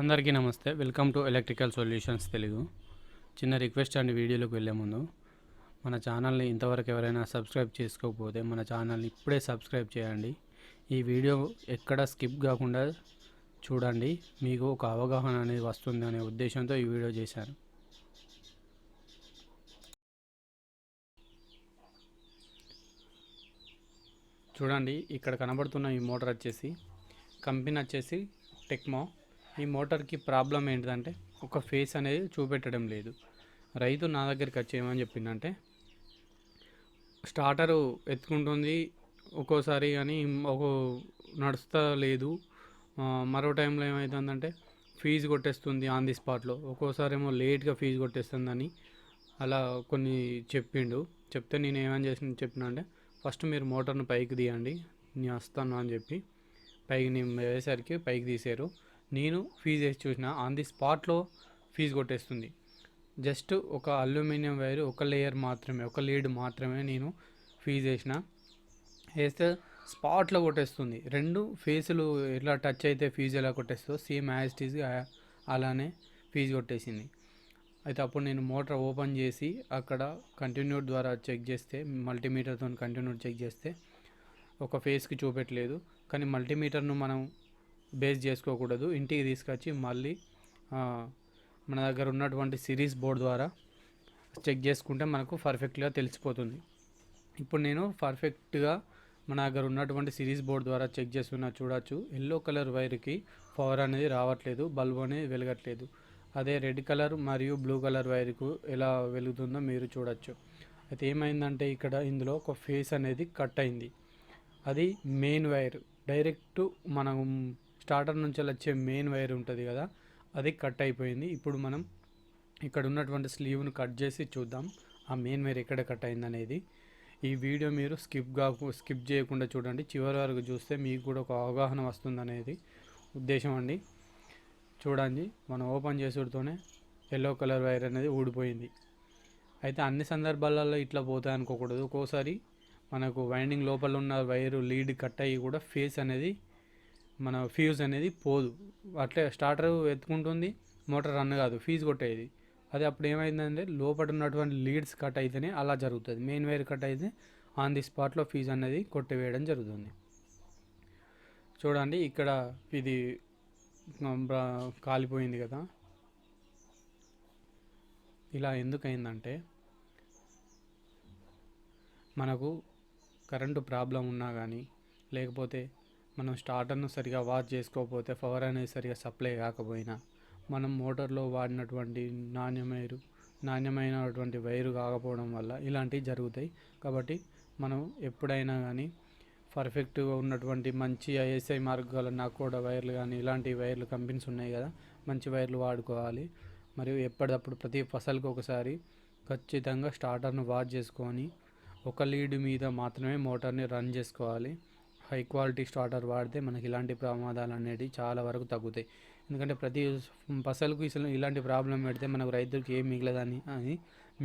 అందరికీ నమస్తే. Welcome to electrical solutions Telugu. చిన్న రిక్వెస్ట్ అండి వీడియోలోకి వెళ్ళే ముందు. మన ఛానల్ని ఇంతవరకు ఎవరైనా సబ్స్క్రైబ్ చేసుకోకపోతే మన ఛానల్ని ఇప్పుడే సబ్స్క్రైబ్ చేయండి. ఈ వీడియో ఎక్కడ స్కిప్ కాకుండా చూడండి. మీకు ఒక అవగాహన అనేది వస్తుంది అనే ఉద్దేశంతో ఈ వీడియో చేశాను. చూడండి ఇక్కడ కనబడుతున్న ఈ మోటార్ వచ్చేసి కంపెనీ వచ్చేసి టెక్మో. ఈ మోటార్కి ప్రాబ్లం ఏంటిదంటే ఒక ఫేస్ అనేది చూపెట్టడం లేదు. రైతు నా దగ్గరికి వచ్చి ఏమని చెప్పిందంటే స్టార్టరు ఎత్తుకుంటుంది ఒక్కోసారి కానీ ఒక నడుస్తా లేదు. మరో టైంలో ఏమవుతుందంటే ఫీజు కొట్టేస్తుంది ఆన్ ది స్పాట్లో. ఒక్కోసారి ఏమో లేట్గా ఫీజు కొట్టేస్తుందని అలా కొన్ని చెప్పిండు. చెప్తే నేను ఏమని చేసిన చెప్పిన అంటే ఫస్ట్ మీరు మోటార్ను పైకి తీయండి నేను వస్తాను అని చెప్పి పైకి నేను వేసేసరికి పైకి తీసారు నేను ఫీజు వేసి చూసిన ఆన్ ది స్పాట్లో ఫీజు కొట్టేస్తుంది. జస్ట్ ఒక అల్యూమినియం వైర్ ఒక లేయర్ మాత్రమే ఒక లీడ్ మాత్రమే నేను ఫీజు వేసిన. వేస్తే స్పాట్లో కొట్టేస్తుంది. రెండు ఫేసులు ఎలా టచ్ అయితే ఫీజు ఎలా కొట్టేస్తుందో సేమ్ యాజ్ అలానే ఫీజు కొట్టేసింది. అయితే అప్పుడు నేను మోటార్ ఓపెన్ చేసి అక్కడ కంటిన్యూ ద్వారా చెక్ చేస్తే మల్టీమీటర్తో కంటిన్యూ చెక్ చేస్తే ఒక ఫేస్కి చూపెట్టలేదు. కానీ మల్టీమీటర్ను మనం బేస్ చేసుకోకూడదు. ఇంటికి తీసుకొచ్చి మళ్ళీ మన దగ్గర ఉన్నటువంటి సిరీస్ బోర్డ్ ద్వారా చెక్ చేసుకుంటే మనకు పర్ఫెక్ట్గా తెలిసిపోతుంది. ఇప్పుడు నేను పర్ఫెక్ట్గా మన దగ్గర ఉన్నటువంటి సిరీస్ బోర్డ్ ద్వారా చెక్ చేస్తున్నా చూడొచ్చు. ఎల్లో కలర్ వైర్కి పవర్ అనేది రావట్లేదు బల్బు అనేది వెలగట్లేదు. అదే రెడ్ కలర్ మరియు బ్లూ కలర్ వైర్కు ఎలా వెలుగుతుందో మీరు చూడొచ్చు. అయితే ఏమైందంటే ఇక్కడ ఇందులో ఒక ఫేస్ అనేది కట్ అయింది. అది మెయిన్ వైర్ డైరెక్ట్ మనం స్టార్టర్ నుంచి వచ్చే మెయిన్ వైర్ ఉంటుంది కదా అది కట్ అయిపోయింది. ఇప్పుడు మనం ఇక్కడ ఉన్నటువంటి స్లీవ్ను కట్ చేసి చూద్దాం ఆ మెయిన్ వైర్ ఎక్కడ కట్ అయింది అనేది ఈ వీడియో మీరు స్కిప్ కాకు స్కిప్ చేయకుండా చూడండి. చివరి వరకు చూస్తే మీకు కూడా ఒక అవగాహన వస్తుందనేది ఉద్దేశం అండి. చూడండి మనం ఓపెన్ చేసుడుతోనే ఎల్లో కలర్ వైర్ అనేది ఊడిపోయింది. అయితే అన్ని సందర్భాలలో ఇట్లా పోతాయి అనుకోకూడదు. ఒక్కోసారి మనకు వైండింగ్ లోపల ఉన్న వైరు లీడ్ కట్ అయ్యి కూడా ఫేస్ అనేది మన ఫ్యూజ్ అనేది పోదు. అట్లే స్టార్టర్ ఎత్తుకుంటుంది మోటార్ రన్ కాదు ఫ్యూజ్ కొట్టేది. అది అప్పుడు ఏమైందంటే లోపల ఉన్నటువంటి లీడ్స్ కట్ అయితేనే అలా జరుగుతుంది. మెయిన్ వైర్ కట్ అయితే ఆన్ ది స్పాట్లో ఫీజు అనేది కొట్టివేయడం జరుగుతుంది. చూడండి ఇక్కడ ఇది కాలిపోయింది కదా. ఇలా ఎందుకైందంటే మనకు కరెంటు ప్రాబ్లం ఉన్నా కానీ లేకపోతే మనం స్టార్టర్ను సరిగా వాచ్ చేసుకోకపోతే పవర్ అనేది సరిగా సప్లై కాకపోయినా మనం మోటార్లో వాడినటువంటి నాణ్యమైన నాణ్యమైనటువంటి వైరు కాకపోవడం వల్ల ఇలాంటివి జరుగుతాయి. కాబట్టి మనం ఎప్పుడైనా కానీ పర్ఫెక్ట్గా ఉన్నటువంటి మంచి ఐఎస్ఐ మార్క్ గల నాకోడా వైర్లు కానీ ఇలాంటి వైర్లు కంపెనీస్ ఉన్నాయి కదా మంచి వైర్లు వాడుకోవాలి. మరియు ఎప్పటికప్పుడు ప్రతి ఫసల్కి ఒకసారి ఖచ్చితంగా స్టార్టర్ను వాచ్ చేసుకొని ఒక లీడ్ మీద మాత్రమే మోటార్ని రన్ చేసుకోవాలి. హై క్వాలిటీ స్టార్టర్ వాడితే మనకి ఇలాంటి ప్రమాదాలు అనేవి చాలా వరకు తగ్గుతాయి. ఎందుకంటే ప్రతి పసలకు ఇసలు ఇలాంటి ప్రాబ్లం పెడితే మనకు రైతులకు ఏం మిగలదని అని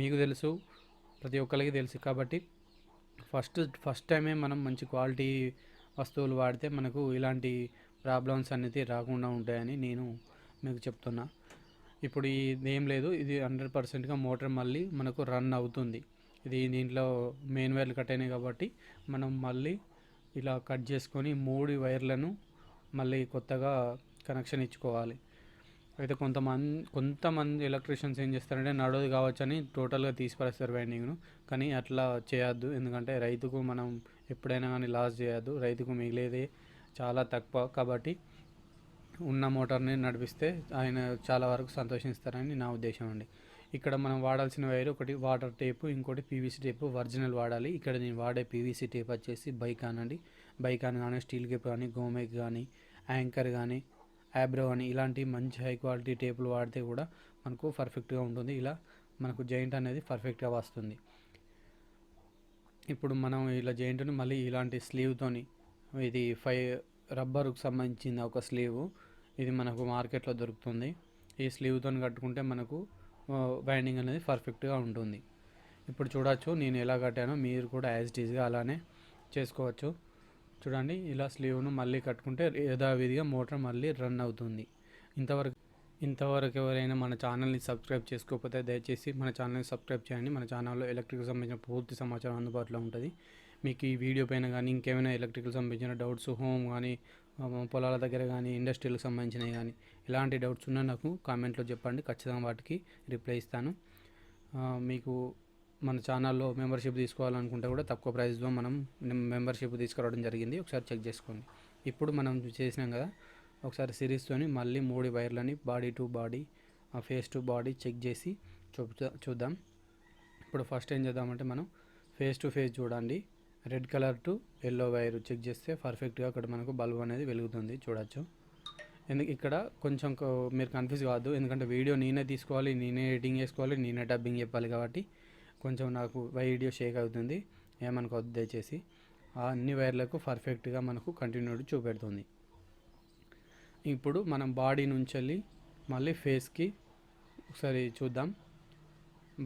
మీకు తెలుసు ప్రతి ఒక్కరికి తెలుసు. కాబట్టి ఫస్ట్ ఫస్ట్ టైమే మనం మంచి క్వాలిటీ వస్తువులు వాడితే మనకు ఇలాంటి ప్రాబ్లమ్స్ అనేది రాకుండా ఉంటాయని నేను మీకు చెప్తున్నా. ఇప్పుడు ఇది ఏం లేదు ఇది హండ్రెడ్ పర్సెంట్గా మోటార్ మళ్ళీ మనకు రన్ అవుతుంది. ఇది దీంట్లో మెయిన్ వైర్లు కట్ అయినాయి కాబట్టి మనం మళ్ళీ ఇలా కట్ చేసుకొని మూడు వైర్లను మళ్ళీ కొత్తగా కనెక్షన్ ఇచ్చుకోవాలి. అయితే కొంతమంది కొంతమంది ఎలక్ట్రీషియన్స్ ఏం చేస్తారంటే నడవదు కావచ్చని టోటల్గా తీసిపరేస్తారు వైండింగ్ను. కానీ అట్లా చేయొద్దు. ఎందుకంటే రైతుకు మనం ఎప్పుడైనా కానీ లాస్ చేయొద్దు. రైతుకు మిగిలేదే చాలా తక్కువ. కాబట్టి ఉన్న మోటార్ని నడిపిస్తే ఆయన చాలా వరకు సంతోషిస్తారని నా ఉద్దేశం అండి. ఇక్కడ మనం వాడాల్సిన వైర్ ఒకటి వాటర్ టేపు ఇంకోటి పీవీసీ టేపు ఒరిజినల్ వాడాలి. ఇక్కడ నేను వాడే పీవీసీ టేప్ వచ్చేసి బైకాన్ అండి. బైకాన్ కానీ స్టీల్ కేప్ కానీ గోమేక్ కానీ యాంకర్ కానీ యాబ్రో అని ఇలాంటి మంచి హై క్వాలిటీ టేపులు వాడితే కూడా మనకు పర్ఫెక్ట్గా ఉంటుంది. ఇలా మనకు జాయింట్ అనేది పర్ఫెక్ట్గా వస్తుంది. ఇప్పుడు మనం ఇలా జాయింట్ని మళ్ళీ ఇలాంటి స్లీవ్తోని ఇది ఫైవ్ రబ్బర్కు సంబంధించిన ఒక స్లీవ్ ఇది మనకు మార్కెట్లో దొరుకుతుంది. ఈ స్లీవ్తో కట్టుకుంటే మనకు బైండింగ్ అనేది పర్ఫెక్ట్గా ఉంటుంది. ఇప్పుడు చూడొచ్చు నేను ఎలా కట్టానో మీరు కూడా యాజ్ ఇట్ ఈజ్గా అలానే చేసుకోవచ్చు. చూడండి ఇలా స్లీవ్ను మళ్ళీ కట్టుకుంటే యథావిధిగా మోటార్ మళ్ళీ రన్ అవుతుంది. ఇంతవరకు ఇంతవరకు ఎవరైనా మన ఛానల్ని సబ్స్క్రైబ్ చేసుకోకపోతే దయచేసి మన ఛానల్ని సబ్స్క్రైబ్ చేయండి. మన ఛానల్లో ఎలక్ట్రికల్ సంబంధించిన పూర్తి సమాచారం అందుబాటులో ఉంటుంది. మీకు ఈ వీడియో పైన కానీ ఇంకేమైనా ఎలక్ట్రికల్ సంబంధించిన డౌట్స్ హోమ్ కానీ పొలాల దగ్గర కానీ ఇండస్ట్రీలకు సంబంధించినవి కానీ ఎలాంటి డౌట్స్ ఉన్నా నాకు కామెంట్లో చెప్పండి. ఖచ్చితంగా వాటికి రిప్లై ఇస్తాను. మీకు మన ఛానల్లో మెంబర్షిప్ తీసుకోవాలనుకుంటే కూడా తక్కువ ప్రైస్లో మనం మెంబర్షిప్ తీసుకురావడం జరిగింది. ఒకసారి చెక్ చేసుకోండి. ఇప్పుడు మనం చేసినాం కదా ఒకసారి సిరీస్తోని మళ్ళీ మూడు వైర్లని body to body phase to body check చేసి చూపుతా చూద్దాం. ఇప్పుడు ఫస్ట్ ఏం చేద్దామంటే మనం ఫేస్ టు ఫేస్ చూడండి. Red colour to yellow wire check చేస్తే పర్ఫెక్ట్గా అక్కడ మనకు బల్బ్ అనేది వెలుగుతుంది. చూడొచ్చు. ఎందుకు ఇక్కడ కొంచెం మీరు కన్ఫ్యూజ్ కావద్దు. ఎందుకంటే వీడియో నేనే తీసుకోవాలి నేనే ఎడిటింగ్ చేసుకోవాలి నేనే డబ్బింగ్ చెప్పాలి కాబట్టి కొంచెం నాకు వీడియో షేక్ అవుతుంది. ఏమనుకోవద్దు దయచేసి. ఆ అన్ని వైర్లకు పర్ఫెక్ట్గా మనకు కంటిన్యూడ్ చూపెడుతుంది. ఇప్పుడు మనం బాడీ నుంచి వెళ్ళి మళ్ళీ ఫేస్కి ఒకసారి చూద్దాం.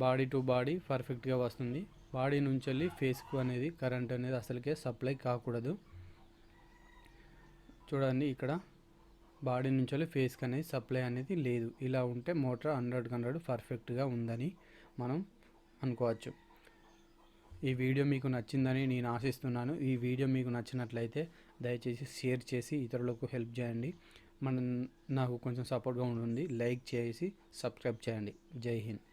బాడీ టు బాడీ పర్ఫెక్ట్గా వస్తుంది. బాడీ నుంచి వెళ్ళి ఫేస్కు అనేది కరెంట్ అనేది అసలుకే సప్లై కాకూడదు. చూడండి ఇక్కడ. బాడీ నుంచి ఫేస్కి అనేది సప్లై అనేది లేదు. ఇలా ఉంటే మోటార్ హండ్రెడ్కి హండ్రెడ్ పర్ఫెక్ట్గా ఉందని మనం అనుకోవచ్చు. ఈ వీడియో మీకు నచ్చిందని నేను ఆశిస్తున్నాను. ఈ వీడియో మీకు నచ్చినట్లయితే దయచేసి షేర్ చేసి ఇతరులకు హెల్ప్ చేయండి. మన నాకు కొంచెం సపోర్ట్గా ఉంటుంది లైక్ చేసి సబ్స్క్రైబ్ చేయండి. జై హింద్.